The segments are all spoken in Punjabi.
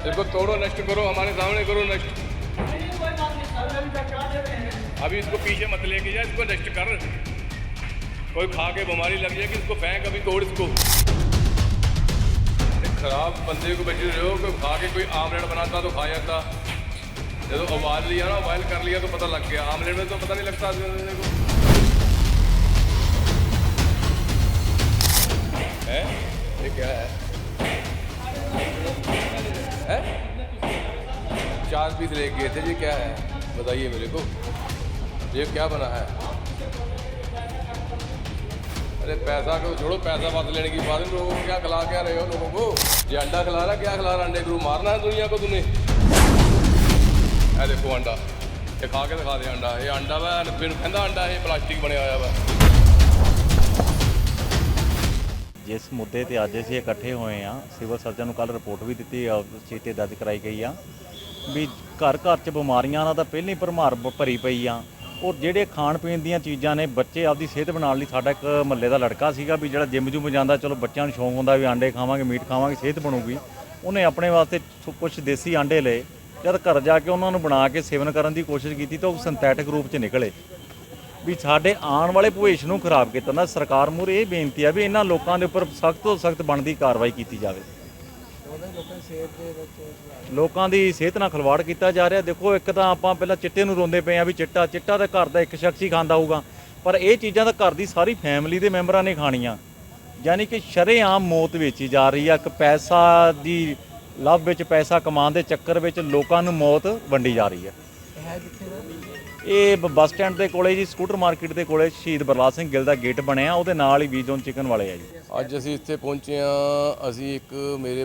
इसको तोड़ो, नष्ट करो, हमारे सामने करो, नष्ट। अभी इसको पीछे मत लेके जा इसको नष्ट कर। कोई खा के बीमारी लग जाएगी, इसको फेंक, अभी तोड़ इसको। खराब बंदे को बचे रहे हो, कोई खा के कोई आमलेट बनाता तो खा जाता। जब तो उबाल लिया ना, उबाल कर लिया तो पता लग गया। आमलेट में तो पता नहीं लगता को। है? ये क्या है? चार पीस ले गए थे ये क्या है बताइए मेरे को ये क्या बना है अरे पैसा को छोड़ो पैसा बात लेने की बात है लोगों को क्या खिला क्या रहे हो लोगों को ये अंडा खिला रहा क्या खिला रहा अंडे को मारना है दुनिया को तुम्हें ਇਹ ਦੇਖੋ ਅੰਡਾ ਇਹ ਖਾ ਕੇ ਦਿਖਾ ਦੇ ਅੰਡਾ ਇਹ ਅੰਡਾ ਵਾ ਫਿਰ ਕਹਿੰਦਾ ਅੰਡਾ ਇਹ ਪਲਾਸਟਿਕ ਬਣਿਆ ਹੋਇਆ ਵਾ ਜਿਸ ਮੁੱਦੇ ਤੇ ਅੱਜ ਅਸੀਂ ਇਕੱਠੇ ਹੋਏ ਆ ਸਿਵਲ ਸਰਜਨ ਨੂੰ ਕੱਲ ਰਿਪੋਰਟ ਵੀ ਦਿੱਤੀ ਆ ਚੀਤੇ ਦਰਜ ਕਰਾਈ ਗਈ ਆ ਵੀ ਘਰ ਘਰ ਚ ਬਿਮਾਰੀਆਂ ਨਾਲ ਤਾਂ ਪਹਿਲਾਂ ਹੀ ਭਰਮਾਰ ਭਰੀ ਪਈ ਆ। ਔਰ ਜਿਹੜੇ ਖਾਣ ਪੀਣ ਦੀਆਂ ਚੀਜ਼ਾਂ ਨੇ, ਬੱਚੇ ਆਪਦੀ ਸਿਹਤ ਬਣਾਉਣ ਲਈ ਸਾਡਾ ਇੱਕ ਮਹੱਲੇ ਦਾ ਲੜਕਾ ਸੀਗਾ ਵੀ ਜਿਹੜਾ ਜਿਮ ਜੁਮ ਜਾਂਦਾ, ਚਲੋ ਬੱਚਿਆਂ ਨੂੰ ਸ਼ੌਂਕ ਹੁੰਦਾ ਵੀ ਆਂਡੇ ਖਾਵਾਂਗੇ, ਮੀਟ ਖਾਵਾਂਗੇ, ਸਿਹਤ ਬਣੂਗੀ। ਉਹਨੇ ਆਪਣੇ ਵਾਸਤੇ ਕੁਝ ਦੇਸੀ ਆਂਡੇ ਲਏ। ਜਦ ਘਰ ਜਾ ਕੇ ਉਹਨਾਂ ਨੂੰ ਬਣਾ ਕੇ ਸੇਵਨ ਕਰਨ ਦੀ ਕੋਸ਼ਿਸ਼ ਕੀਤੀ ਤਾਂ ਉਹ ਸਿੰਥੈਟਿਕ ਰੂਪ ਚ ਨਿਕਲੇ। ਵੀ ਸਾਡੇ ਆਉਣ ਵਾਲੇ ਭਵਿੱਖ ਨੂੰ ਖਰਾਬ ਕੀਤਾ। ਨਾ ਸਰਕਾਰ ਮੂਹਰੇ ਇਹ ਬੇਨਤੀ ਆ ਵੀ ਇਹਨਾਂ ਲੋਕਾਂ ਦੇ ਉੱਪਰ ਸਖਤ ਤੋਂ ਸਖਤ ਬਣਦੀ ਕਾਰਵਾਈ ਕੀਤੀ ਜਾਵੇ। ਲੋਕਾਂ ਦੀ ਸਿਹਤ ਨਾਲ ਖਿਲਵਾੜ ਕੀਤਾ ਜਾ ਰਿਹਾ। ਦੇਖੋ, ਇੱਕ ਤਾਂ ਆਪਾਂ ਪਹਿਲਾਂ ਚਿੱਟੇ ਨੂੰ ਰੋਂਦੇ ਪਏ ਆ ਵੀ ਚਿੱਟਾ ਚਿੱਟਾ ਤਾਂ ਘਰ ਦਾ ਇੱਕ ਸ਼ਖਸ ਹੀ ਖਾਂਦਾ ਹੋਊਗਾ। ਪਰ ਇਹ ਚੀਜ਼ਾਂ ਤਾਂ ਘਰ ਦੀ ਸਾਰੀ ਫੈਮਿਲੀ ਦੇ ਮੈਂਬਰਾਂ ਨੇ ਖਾਣੀਆਂ। ਯਾਨੀ ਕਿ ਸ਼ਰੇਆਮ ਮੌਤ ਵੇਚੀ ਜਾ ਰਹੀ ਆ। ਇੱਕ ਪੈਸਾ ਦੀ ਲੱਭ ਵਿੱਚ ਪੈਸਾ ਕਮਾਉਣ ਦੇ ਚੱਕਰ ਵਿੱਚ ਲੋਕਾਂ ਨੂੰ ਮੌਤ ਵੰਡੀ ਜਾ ਰਹੀ ਹੈ ਇਹ ਬੱਸ ਸਟੈਂਡ ਦੇ ਕੋਲੇ ਜੀ ਸਕੂਟਰ ਮਾਰਕੀਟ ਦੇ ਕੋਲੇ ਸ਼ਹੀਦ ਬਰਲਾਲ ਸਿੰਘ ਗਿੱਲ ਦਾ ਗੇਟ ਬਣਿਆ ਉਹਦੇ ਨਾਲ ਹੀ ਵੀਜ਼ੋਨ ਚਿਕਨ ਵਾਲੇ ਆ ਜੀ। ਅੱਜ ਅਸੀਂ ਇੱਥੇ ਪਹੁੰਚੇ ਆ ਅਸੀਂ ਇੱਕ ਮੇਰੇ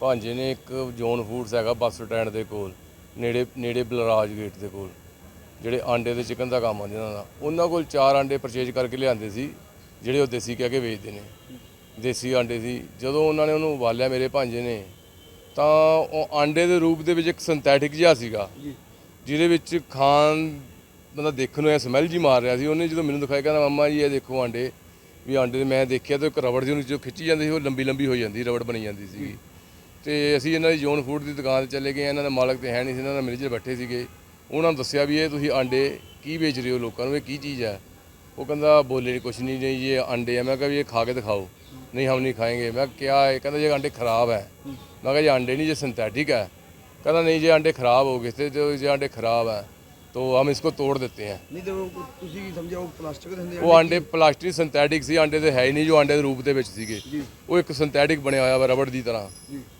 ਭਾਂਜੇ ਨੇ ਇੱਕ ਜੋਨ ਫੂਡਸ ਹੈਗਾ ਬੱਸ ਸਟੈਂਡ ਦੇ ਕੋਲ ਨੇੜੇ ਨੇੜੇ ਬਲਰਾਜ ਗੇਟ ਦੇ ਕੋਲ ਜਿਹੜੇ ਆਂਡੇ ਦੇ ਚਿਕਨ ਦਾ ਕੰਮ ਆ ਜਿਹਨਾਂ ਦਾ। ਉਹਨਾਂ ਕੋਲ ਚਾਰ ਆਂਡੇ ਪਰਚੇਜ ਕਰਕੇ ਲਿਆਂਦੇ ਸੀ ਜਿਹੜੇ ਉਹ ਦੇਸੀ ਕਹਿ ਕੇ ਵੇਚਦੇ ਨੇ। ਦੇਸੀ ਆਂਡੇ ਸੀ। ਜਦੋਂ ਉਹਨਾਂ ਨੇ ਉਹਨੂੰ ਉਬਾਲਿਆ ਮੇਰੇ ਭਾਂਜੇ ਨੇ ਤਾਂ ਉਹ ਆਂਡੇ ਦੇ ਰੂਪ ਦੇ ਵਿੱਚ ਇੱਕ ਸਿੰਥੈਟਿਕ ਜਿਹਾ ਸੀਗਾ। ਜਿਹਦੇ ਵਿੱਚ ਖਾਨ ਬੰਦਾ ਦੇਖਣ ਨੂੰ ਐ ਸਮੈਲ ਜੀ ਮਾਰ ਰਿਹਾ ਸੀ। ਉਹਨੇ ਜਦੋਂ ਮੈਨੂੰ ਦਿਖਾਇਆ, ਕਹਿੰਦਾ, ਮਮਾ ਜੀ, ਇਹ ਦੇਖੋ ਆਂਡੇ। ਵੀ ਆਂਡੇ ਮੈਂ ਦੇਖਿਆ ਤਾਂ ਇੱਕ ਰਬੜ ਜਿਹੀ ਉਹਨੂੰ ਜੋ ਖਿੱਚੀ ਜਾਂਦੀ ਸੀ, ਉਹ ਲੰਬੀ ਲੰਬੀ ਹੋ ਜਾਂਦੀ, ਰਬੜ ਬਣੀ ਜਾਂਦੀ ਸੀਗੀ। ਤੇ ਅਸੀਂ ਇਹਨਾਂ ਦੀ ਜੋਨ ਫੂਡ ਦੀ ਦੁਕਾਨ ਤੇ ਚਲੇ ਗਏ। ਇਹਨਾਂ ਦਾ ਮਾਲਕ ਤੇ ਹੈ ਨਹੀਂ ਸੀ, ਇਹਨਾਂ ਦਾ ਮੈਨੇਜਰ ਬੈਠੇ ਸੀਗੇ। ਉਹਨਾਂ ਨੂੰ ਦੱਸਿਆ ਵੀ ਇਹ ਤੁਸੀਂ ਆਂਡੇ ਕੀ ਵੇਚ ਰਹੇ ਹੋ ਲੋਕਾਂ ਨੂੰ? ਇਹ ਕੀ ਚੀਜ਼ ਹੈ ਉਹ ਕਹਿੰਦਾ, ਬੋਲੇ ਕੁਛ ਨਹੀਂ ਨਹੀਂ ਇਹ ਆਂਡੇ ਆ। ਮੈਂ ਕਿਹਾ ਵੀ ਇਹ ਖਾ ਕੇ ਦਿਖਾਓ। ਨਹੀਂ, ਹਮ ਨਹੀਂ ਖਾਏਂਗੇ। ਮੈਂ ਕਿਹਾ ਇਹ? ਕਹਿੰਦਾ, ਜੇ ਆਂਡੇ ਖਰਾਬ ਹੈ ਮੈਂ ਕਿਹਾ, ਜੇ ਆਂਡੇ ਨਹੀਂ ਜੇ ਸਿੰਥੈਟਿਕ ਹੈ कहता नहीं ये अंडे खराब हो गए थे तो ये अंडे खराब हैं तो हम इसको तोड़ देते हैं ਨਹੀਂ ਤੇ ਉਹ ਤੁਸੀਂ ਕੀ ਸਮਝਿਆ ਉਹ ਪਲਾਸਟਿਕ ਦੇ ਹੁੰਦੇ ਆ ਉਹ ਆਂਡੇ ਪਲਾਸਟਿਕ ਸਿੰਥੈਟਿਕ ਸੀ ਆਂਡੇ ਦੇ ਹੈ ਹੀ ਨਹੀਂ ਜੋ ਆਂਡੇ ਦੇ ਰੂਪ ਦੇ ਵਿੱਚ ਸੀਗੇ ਉਹ ਇੱਕ ਸਿੰਥੈਟਿਕ ਬਣਿਆ ਹੋਇਆ ਵਾ ਰਬੜ ਦੀ ਤਰ੍ਹਾਂ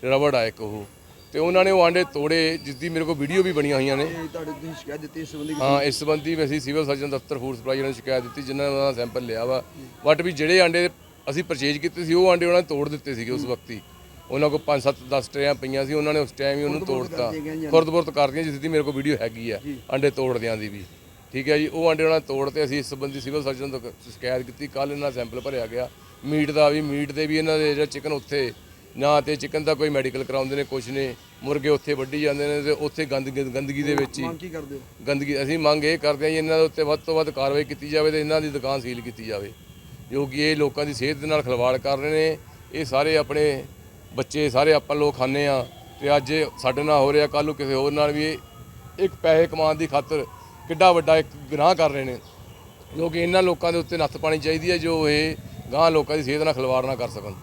ਰਬੜ ਆ ਇੱਕ ਉਹ ਤੇ ਉਹਨਾਂ ਨੇ ਉਹ ਆਂਡੇ ਤੋੜੇ ਜਿਸ ਦੀ ਮੇਰੇ ਕੋਲ ਵੀਡੀਓ ਵੀ ਬਣੀਆਂ ਹੋਈਆਂ ਨੇ ਇਹ ਤੁਹਾਡੇ ਤੁਸੀਂ ਸ਼ਿਕਾਇਤ ਦਿੱਤੀ ਇਸ ਸੰਬੰਧੀ ਹਾਂ ਇਸ ਸੰਬੰਧੀ ਵੀ ਅਸੀਂ ਸਿਵਲ ਸਰਜਨ ਦਫ਼ਤਰ ਫੂਡ ਸਪਲਾਈ ਨੂੰ ਸ਼ਿਕਾਇਤ ਦਿੱਤੀ ਜਿਨ੍ਹਾਂ ਨੇ ਉਹਨਾਂ ਦਾ ਸੈਂਪਲ ਲਿਆ ਵਾ ਬਟ ਵੀ ਜਿਹੜੇ ਆਂਡੇ ਅਸੀਂ ਪਰਚੇਜ ਕੀਤੇ ਸੀ ਉਹ ਆਂਡੇ ਉਹਨਾਂ ਨੇ ਤੋੜ ਦਿੱਤੇ ਸੀਗੇ ਉਸ ਵਕਤੀ ਉਹਨਾਂ ਕੋਲ 5 7 10 ਟਰੇਆਂ ਪਈਆਂ ਸੀ ਉਹਨਾਂ ਨੇ ਉਸ ਟਾਈਮ ਹੀ ਉਹਨੂੰ ਤੋੜਤਾ। ਖੁਰਦ-ਬੁਰਦ ਕਰਦੀਆਂ ਜਿਸ ਦੀ ਮੇਰੇ ਕੋਲ ਵੀਡੀਓ ਹੈਗੀ ਆ ਆਂਡੇ ਤੋੜਦਿਆਂ ਦੀ ਵੀ। ਠੀਕ ਹੈ ਜੀ ਉਹ ਆਂਡੇ ਉਹਨਾਂ ਤੋੜਤੇ ਅਸੀਂ ਇਸ ਸੰਬੰਧੀ ਸਿਵਲ ਸਰਜਨ ਤੋਂ ਸ਼ਿਕਾਇਤ ਕੀਤੀ। ਕੱਲ ਇਹਨਾਂ ਸੈਂਪਲ ਭਰਿਆ ਗਿਆ। ਮੀਟ ਦਾ ਵੀ ਮੀਟ ਦੇ ਵੀ ਇਹਨਾਂ ਦੇ ਜਿਹੜਾ ਚਿਕਨ ਉੱਥੇ ਨਾ ਤੇ ਚਿਕਨ ਦਾ ਕੋਈ ਮੈਡੀਕਲ ਕਰਾਉਂਦੇ ਨੇ ਕੁਛ ਨੇ। ਮੁਰਗੇ ਉੱਥੇ ਵੱਢੀ ਜਾਂਦੇ ਨੇ ਤੇ ਉੱਥੇ ਗੰਦਗੀ ਗੰਦਗੀ ਦੇ ਵਿੱਚ ਹੀ। ਮੰਗ ਕੀ ਕਰਦੇ ਹੋ? ਗੰਦਗੀ ਅਸੀਂ ਮੰਗ ਇਹ ਕਰਦੇ ਹਾਂ ਜੀ ਇਹਨਾਂ ਦੇ ਉੱਤੇ ਵੱਧ ਤੋਂ ਵੱਧ ਕਾਰਵਾਈ ਕੀਤੀ ਜਾਵੇ ਤੇ ਇਹਨਾਂ ਦੀ ਦੁਕਾਨ ਸੀਲ ਕੀਤੀ ਜਾਵੇ। ਜੋ ਕਿ ਇਹ ਲੋਕਾਂ ਦੀ ਸਿਹਤ ਦੇ ਨਾਲ ਖਿਲਵਾੜ ਕਰ ਰਹੇ ਨੇ। ਇਹ ਸਾਰੇ ਆਪਣੇ ਬੱਚੇ ਸਾਰੇ ਆਪਾਂ ਲੋਕ ਖਾਂਦੇ ਆ ਤੇ ਅੱਜ ਇਹ ਸਾਡੇ ਨਾਲ ਹੋ ਰਿਹਾ, ਕੱਲ੍ਹ ਨੂੰ ਕਿਸੇ ਹੋਰ ਨਾਲ ਵੀ ਇਹ ਇੱਕ ਪੈਸੇ ਕਮਾਉਣ ਦੀ ਖਾਤਰ ਕਿੱਡਾ ਵੱਡਾ ਇੱਕ ਗੁਨਾਹ ਕਰ ਰਹੇ ਨੇ। ਜੋ ਕਿ ਇਹਨਾਂ ਲੋਕਾਂ ਦੇ ਉੱਤੇ ਨੱਥ ਪਾਣੀ ਚਾਹੀਦੀ ਹੈ ਜੋ ਇਹ ਗਾਂ ਲੋਕਾਂ ਦੀ ਸਿਹਤ ਨਾਲ ਖਿਲਵਾੜ ਨਾ ਕਰ ਸਕਣ।